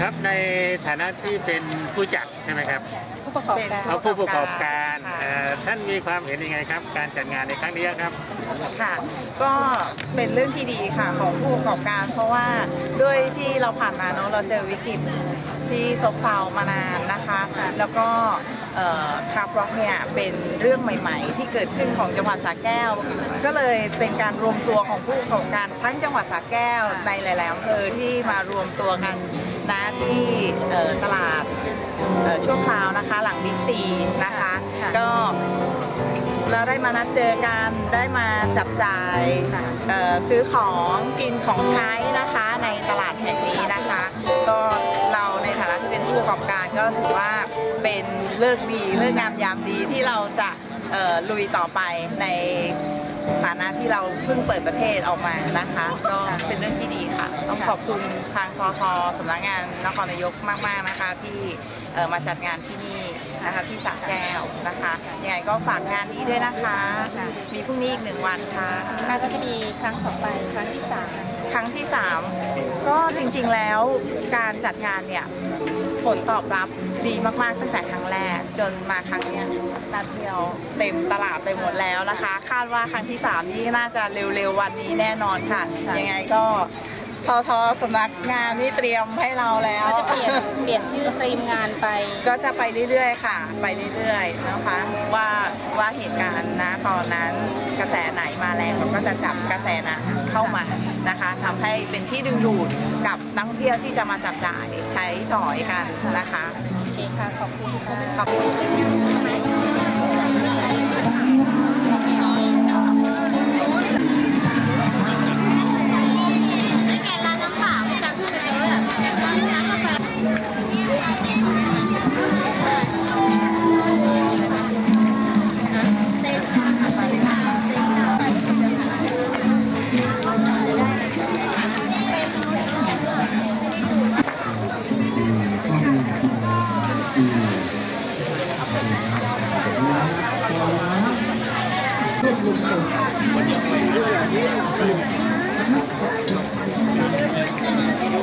ครับในฐานะที่เป็นผู้จัดใช่ไหมครับผู้ประกอบการเอาผู้ประกอบการค่ะ เอ่อท่านมีความเห็นยังไงครับ การจัดงานในครั้งนี้ครับ ค่ะ ก็เป็นเรื่องที่ดีค่ะของผู้ประกอบการ เพราะว่าด้วยที่เราผ่านมาเนาะเราเจอวิกฤต ที่ซบเซามานานนะคะ แล้วก็คราฟร็อกเนี่ยเป็นเรื่องใหม่ ๆ ที่เกิดขึ้นของจังหวัดสระแก้ว ก็เลยเป็นการรวมตัวของผู้ประกอบการทั้งจังหวัดสระแก้วในหลายๆอำเภอที่มารวมตัวกันนะที่เอ่อตลาดเอ่อชั่วคราวนะคะหลังบิ๊กซีนะคะค่ะก็เราได้มานัดเจอกันได้มาจับจ่ายเอ่อซื้อของกินของใช้นะคะในตลาดแห่งนี้นะคะ ก็ถือว่าเป็นเลิกดีเลิกงามยามดีที่เราจะลุยต่อไปในฐานะที่เราเพิ่งเปิดประเทศออกมานะคะ ก็เป็นเรื่องที่ดีค่ะ ต้องขอบคุณทางททสำนักงานนครนายกมาก ๆนะคะ ที่มาจัดงานที่นี่ นะคะที่สระแก้วนะคะยังไงก็ฝากงานนี้ด้วยนะคะ มีพรุ่งนี้อีกหนึ่งวันค่ะน่าก็จะมีครั้งต่อไปครั้งที่สามครั้งที่3ก็จริงๆแล้วการจัดงานเนี่ยผลตอบรับดีมากๆตั้งแต่ครั้งแรก จนมาครั้งเนี้ยนัดเดียวเต็มตลาดไปหมดแล้วนะคะ คาดว่าครั้งที่ 3 นี่น่าจะเร็วๆวันนี้แน่นอนค่ะ ยังไงก็ ทอทอสำนักงานนี่เตรียมให้เราแล้ว ก็จะเปลี่ยนเปลี่ยนชื่อธีมงานไปก็จะไปเรื่อยๆ ค่ะ ไปเรื่อยๆนะคะว่าว่าเหตุการณ์นะตอนนั้นกระแสไหนมาแรงเราก็จะจับกระแสนั้นเข้ามานะคะทำให้เป็นที่ดึงดูดกับนักท่องเที่ยวที่จะมาจับจ่ายใช้สอยกันนะคะ โอเคค่ะ ขอบคุณค่ะ ขอบคุณ ควบคุม